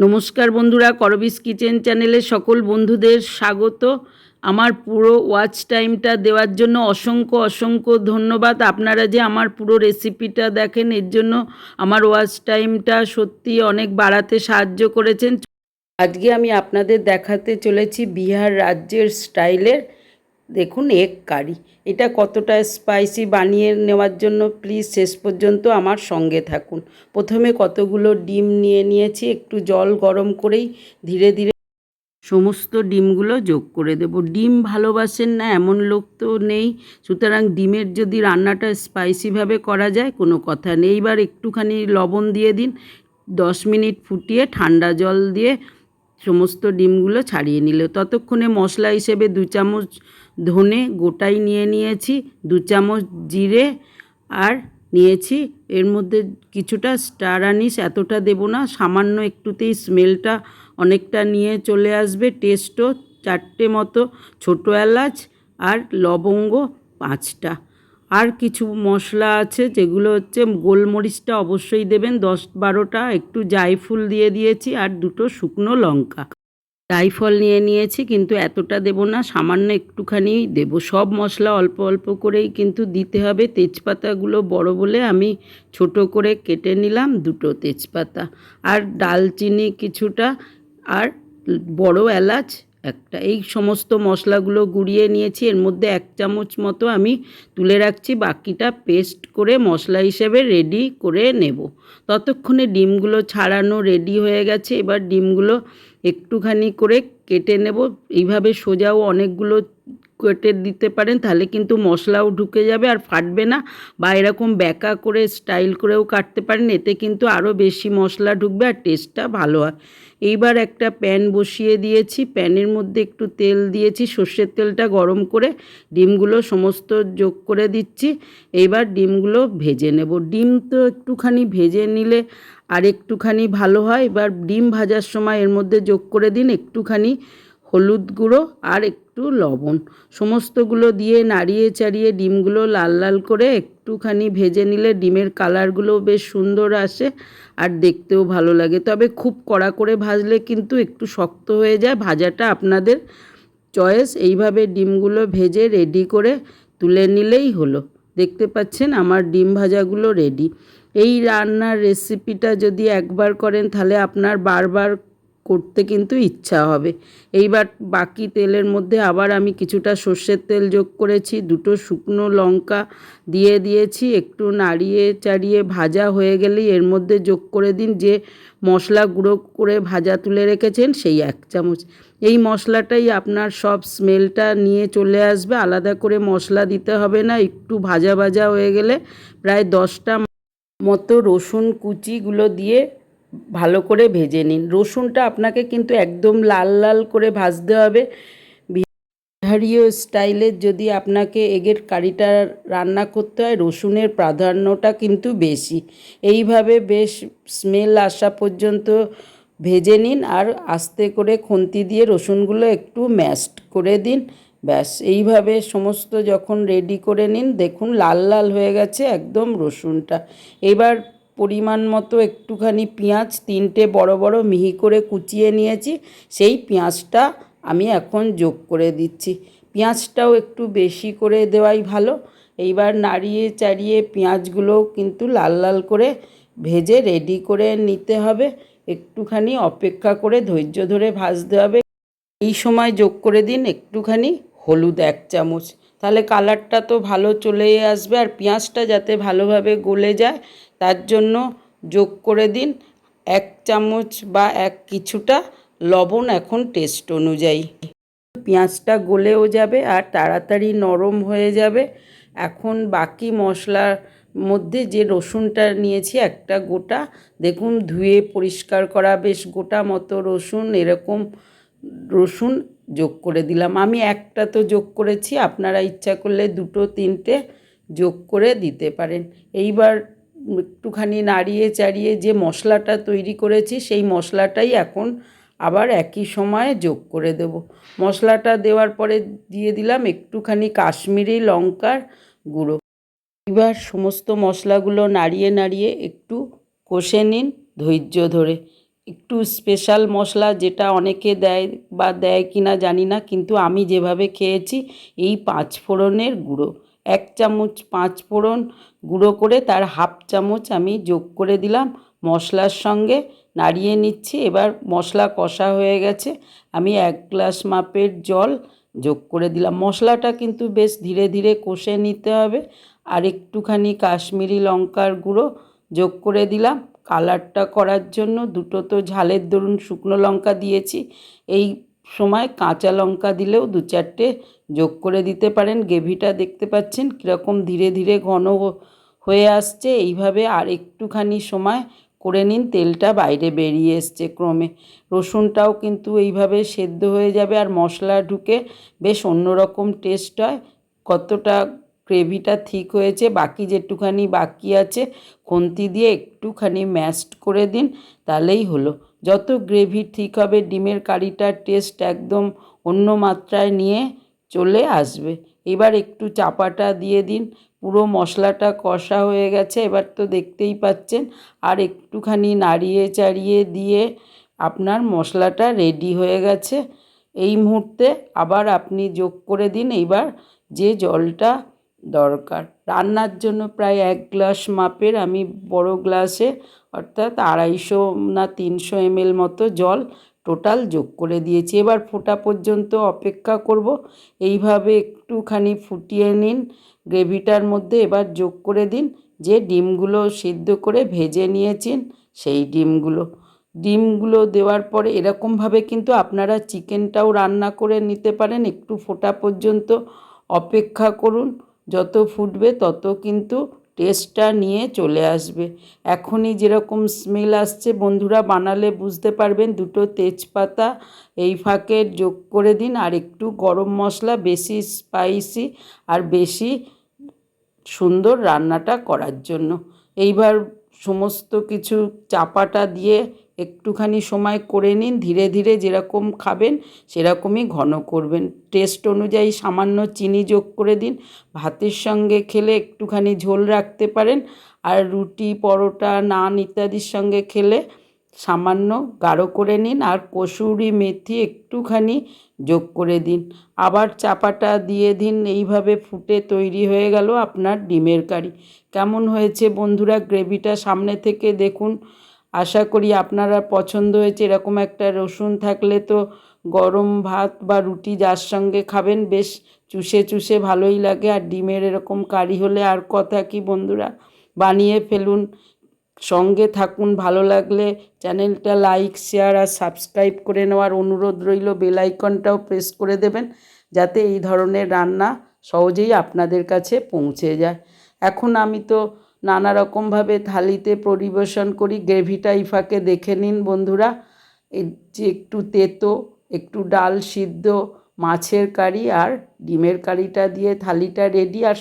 নমস্কার বন্ধুরা, করবিস কিচেন চ্যানেলে সকল বন্ধুদের স্বাগত। আমার পুরো ওয়াচ টাইমটা দেওয়ার জন্য অসংখ্য অসংখ্য ধন্যবাদ। আপনারা যে আমার পুরো রেসিপিটা দেখেন, এর জন্য আমার ওয়াচ টাইমটা সত্যি অনেক বাড়াতে সাহায্য করেছেন। আজকে আমি আপনাদের দেখাতে চলেছি বিহার রাজ্যের স্টাইলের দেখুন এগ কারি। এটা কতটা স্পাইসি বানিয়ে নেওয়ার জন্য প্লিজ শেষ পর্যন্ত আমার সঙ্গে থাকুন। প্রথমে কতগুলো ডিম নিয়ে নিয়েছি, একটু জল গরম করেই ধীরে ধীরে সমস্ত ডিমগুলো যোগ করে দেব। ডিম ভালোবাসেন না, এমন লোক তো নেই। সুতরাং ডিমের যদি রান্নাটা স্পাইসিভাবে করা যায়, কোনো কথা নেই। এবার একটুখানি লবণ দিয়ে দিন, দশ মিনিট ফুটিয়ে ঠান্ডা জল দিয়ে সমস্ত ডিমগুলো ছাড়িয়ে নিল। ততক্ষণে মশলা হিসেবে দু চামচ ধনে গোটাই নিয়ে নিয়েছি, দু চামচ জিরে আর নিয়েছি। এর মধ্যে কিছুটা স্টার আনিস, এতটা দেবো না, সামান্য একটুতেই স্মেলটা অনেকটা নিয়ে চলে আসবে। টেস্টও চারটে মতো, ছোটো এলাচ আর লবঙ্গ পাঁচটা। আর কিছু মশলা আছে, যেগুলো হচ্ছে গোলমরিচটা অবশ্যই দেবেন। দশ বারোটা, একটু জায়ফুল দিয়ে দিয়েছি আর দুটো শুকনো লঙ্কা। জায়ফল নিয়ে নিয়েছি, কিন্তু এতটা দেব না, সামান্য একটুখানি দেব। সব মশলা অল্প অল্প করেই কিন্তু দিতে হবে। তেজপাতাগুলো বড় বলে আমি ছোট করে কেটে নিলাম দুটো তেজপাতা। আর ডালচিনি কিছুটা, আর বড় এলাচ একটা, এই সমস্ত মশলাগুলো গুঁড়িয়ে নিয়েছি, এর মধ্যে এক চামচ মতো আমি তুলে রাখছি, বাকিটা পেস্ট করে মশলা হিসেবে রেডি করে নেব। ততক্ষণে ডিমগুলো ছাড়ানো রেডি হয়ে গেছে, এবার ডিমগুলো একটুখানি করে কেটে নেব, এইভাবে সোজাও অনেকগুলো কেটে দিতে পারেন, তাহলে কিন্তু মশলাও ঢুকে যাবে আর ফাটবে না। বা এরকম ব্যাকা করে স্টাইল করেও কাটতে পারেন, এতে কিন্তু আরও বেশি মশলা ঢুকবে আর টেস্টটা ভালো হয়। এইবার একটা প্যান বসিয়ে দিয়েছি প্যানের মধ্যে একটু তেল দিয়েছি, সর্ষের তেলটা গরম করে ডিমগুলো সমস্ত যোগ করে দিচ্ছি। এইবার ডিমগুলো ভেজে নেব। ডিম তো একটুখানি ভেজে নিলে আর একটুখানি ভালো হয়। এবার ডিম ভাজার সময় এর মধ্যে যোগ করে দিন, একটুখানি হলুদ গুঁড়ো আর একটু লবণ। সমস্তগুলো দিয়ে নাড়িয়ে চাড়িয়ে ডিমগুলো লাল লাল করে একটুখানি ভেজে নিলে ডিমের কালারগুলো বেশ সুন্দর আসে আর দেখতেও ভালো লাগে। তবে খুব কড়া করে ভাজলে কিন্তু একটু শক্ত হয়ে যায়। ভাজাটা আপনাদের চয়েস। এইভাবে ডিমগুলো ভেজে রেডি করে তুলে নিলেই হলো। দেখতে পাচ্ছেন আমার ডিম ভাজাগুলো রেডি। এই রান্নার রেসিপিটা যদি একবার করেন তাহলে আপনার বারবার করতে কিন্তু ইচ্ছা হবে। এইবার বাকি তেলের মধ্যে আবার আমি কিছুটা সর্ষের তেল যোগ করেছি, দুটো শুকনো লঙ্কা দিয়ে দিয়েছি, একটু নাড়িয়ে চাড়িয়ে ভাজা হয়ে গেলেই এর মধ্যে যোগ করে দিন, যে মশলা গুঁড়ো করে ভাজা তুলে রেখেছেন সেই এক চামচ। এই মশলাটাই আপনার সব স্মেলটা নিয়ে চলে আসবে, আলাদা করে মশলা দিতে হবে না, একটু ভাজা ভাজা হয়ে গেলে প্রায় দশটা মতো রসুন কুচিগুলো দিয়ে ভালো করে ভেজে নিন। রসুনটা আপনাকে কিন্তু একদম লাল লাল করে ভাজতে হবে। বিহারীয় স্টাইলের যদি আপনাকে এগের কারিটা রান্না করতে হয়, রসুনের প্রাধান্যটা কিন্তু বেশি। এইভাবে বেশ স্মেল আসা পর্যন্ত ভেজে নিন আর আস্তে করে খুন্তি দিয়ে রসুনগুলো একটু ম্যাশড করে দিন। ব্যাস, এইভাবে সমস্ত যখন রেডি করে নিন, দেখুন লাল লাল হয়ে গেছে একদম রসুনটা। এবার পরিমাণ মতো একটুখানি পেঁয়াজ তিনটে বড় বড় মিহি করে কুচিয়ে নিয়েছি, সেই পেঁয়াজটা আমি এখন যোগ করে দিচ্ছি। পেঁয়াজটাও একটু বেশি করে দেওয়াই ভালো। এইবার নাড়িয়ে চাড়িয়ে পেঁয়াজগুলো কিন্তু লাল লাল করে ভেজে রেডি করে নিতে হবে। একটুখানি অপেক্ষা করে ধৈর্য ধরে ভাজতে হবে। এই সময় যোগ করে দিন একটুখানি হলুদ এক চামচ। তাহলে কালারটা তো ভালো চলে আসবে আর পেঁয়াজটা যাতে ভালোভাবে গলে যায় তার জন্য যোগ করে দিন। এক চামচ বা এক কিছুটা লবণ এখন টেস্ট অনুযায়ী। পেঁয়াজটা গলেও যাবে আর তাড়াতাড়ি নরম হয়ে যাবে। এখন বাকি মশলার মধ্যে যে রসুনটা নিয়েছি, একটা গোটা। দেখুন, ধুয়ে পরিষ্কার করা বেশ গোটা মতো রসুন, এরকম রসুন যোগ করে দিলাম। আমি একটা তো যোগ করেছি, আপনারা ইচ্ছা করলে দুটো, তিনটে যোগ করে দিতে পারেন। এইবার একটুখানি নাড়িয়ে চাড়িয়ে যে মশলাটা তৈরি করেছি, সেই মশলাটাই এখন আবার একই সময়ে যোগ করে দেব। মশলাটা দেওয়ার পরে দিয়ে দিলাম একটুখানি কাশ্মীরি লঙ্কার গুঁড়ো। এবার সমস্ত মশলাগুলো নাড়িয়ে নাড়িয়ে একটু কষে নিন ধৈর্য ধরে। একটু স্পেশাল মশলা যেটা অনেকে দেয় বা দেয় কি না জানি না, কিন্তু আমি যেভাবে খেয়েছি এই পাঁচ ফোড়নের গুঁড়ো। এক চামচ পাঁচ ফোড়ন গুঁড়ো করে তার হাফ চামচ আমি যোগ করে দিলাম। মশলার সঙ্গে নাড়িয়ে নিচ্ছি। এবার মশলা কষা হয়ে গেছে। আমি এক গ্লাস মাপের জল যোগ করে দিলাম। মশলাটা কিন্তু বেশ ধীরে ধীরে কষে নিতে হবে। আর একটুখানি কাশ্মীরি লঙ্কার গুঁড়ো যোগ করে দিলাম। কালারটা করার জন্য দুটো তো ঝালের দরুন শুকনো লঙ্কা দিয়েছি। এই সময় কাঁচা লঙ্কা দিলেও দু চারটে যোগ করে দিতে পারেন। গ্রেভিটা দেখতে পাচ্ছেন কীরকম ধীরে ধীরে ঘন হয়ে আসছে। এইভাবে আর একটুখানি সময় করে নিন, তেলটা বাইরে বেরিয়ে এসছে ক্রমে। রসুনটাও কিন্তু এইভাবে সেদ্ধ হয়ে যাবে আর মশলা ঢুকে বেশ অন্যরকম টেস্ট হয়। কতটা গ্রেভিটা ঠিক হয়েছে, বাকি যেটুখানি বাকি আছে, খুন্তি দিয়ে একটুখানি ম্যাশড করে দিন, তাহলেই হলো। যত গ্রেভি ঠিক হবে, ডিমের কারিটার টেস্ট একদম অন্য মাত্রায় নিয়ে চলে আসবে। এবার একটু চাপাটা দিয়ে দিন। পুরো মশলাটা কষা হয়ে গেছে, এবার তো দেখতেই পাচ্ছেন। আর একটুখানি নাড়িয়ে চাড়িয়ে দিয়ে আপনার মশলাটা রেডি হয়ে গেছে। এই মুহূর্তে আবার আপনি যোগ করে দিন, এইবার যে জলটা দরকার। রান্নার জন্য প্রায় এক গ্লাস মাপের, আমি বড় গ্লাসে অর্থাৎ আড়াইশো না তিনশো এমএল মতো জল টোটাল যোগ করে দিয়েছি। এবার ফোটা পর্যন্ত অপেক্ষা করব। এইভাবে একটুখানি ফুটিয়ে নিন, গ্রেভিটার মধ্যে এবার যোগ করে দিন। যে ডিমগুলো সিদ্ধ করে ভেজে নিয়েছেন, সেই ডিমগুলো। ডিমগুলো দেওয়ার পরে এরকমভাবে কিন্তু আপনারা চিকেনটাও রান্না করে নিতে পারেন। একটু ফোটা পর্যন্ত অপেক্ষা করুন। যত ফুটবে তত কিন্তু টেস্টটা নিয়ে চলে আসবে। এখনই যেরকম স্মেল আসছে, বন্ধুরা বানালে বুঝতে পারবেন দুটো তেজপাতা এই ফাঁকে যোগ করে দিন। আর একটু গরম মশলা, বেশি স্পাইসি আর বেশি সুন্দর রান্নাটা করার জন্য। এইবার সমস্ত কিছু চাপাটা দিয়ে একটুখানি সময় করে নিন, ধীরে ধীরে যেরকম খাবেন সেরকমই ঘন করবেন। টেস্ট অনুযায়ী সামান্য চিনি যোগ করে দিন, ভাতের সঙ্গে খেলে একটুখানি ঝোল রাখতে পারেন, আর রুটি, পরোটা, নান ইত্যাদির সঙ্গে খেলে সামান্য গাঢ় করে নিন আর কসুরি মেথি একটুখানি যোগ করে দিন। আবার চাপাটা দিয়ে দিন, এইভাবে ফুটে তৈরি হয়ে গেল আপনার ডিমের কারি। কেমন হয়েছে বন্ধুরা? গ্রেভিটা সামনে থেকে দেখুন। আশা করি আপনারা পছন্দ হয়েছে। এরকম একটা রসুন থাকলে তো গরম ভাত বা রুটি যার সঙ্গে খাবেন, বেশ চুষে চুষে ভালোই লাগে। আর ডিমের এরকম কারি হলে আর কথা কি বন্ধুরা? বানিয়ে ফেলুন। সঙ্গে থাকুন। ভালো লাগলে চ্যানেলটা লাইক, শেয়ার আর সাবস্ক্রাইব করে নেওয়ার অনুরোধ রইল। বেল আইকনটাও প্রেস করে দেবেন যাতে এই ধরনের রান্না সহজেই আপনাদের কাছে পৌঁছে যায়। এখন আমি তো নানা রকমভাবে থালিতে পরিবেশন করি। গ্রেভিটা এই ফাঁকে দেখে নিন বন্ধুরা। এই যে একটু তেতো, একটু ডাল সিদ্ধ, মাছের কারি আর ডিমের কারিটা দিয়ে থালিটা রেডি। আর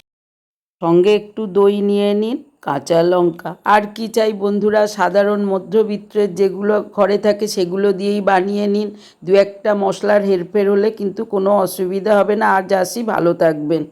সঙ্গে একটু দই নিয়ে নিন। কাঁচা লঙ্কা। আর কি চাই বন্ধুরা? সাধারণ মধ্যবিত্তের যেগুলো ঘরে থাকে সেগুলো দিয়েই বানিয়ে নিন। দু একটা মশলার হেরফের হলে কিন্তু কোনো অসুবিধা হবে না। আর যাসি, ভালো থাকবেন।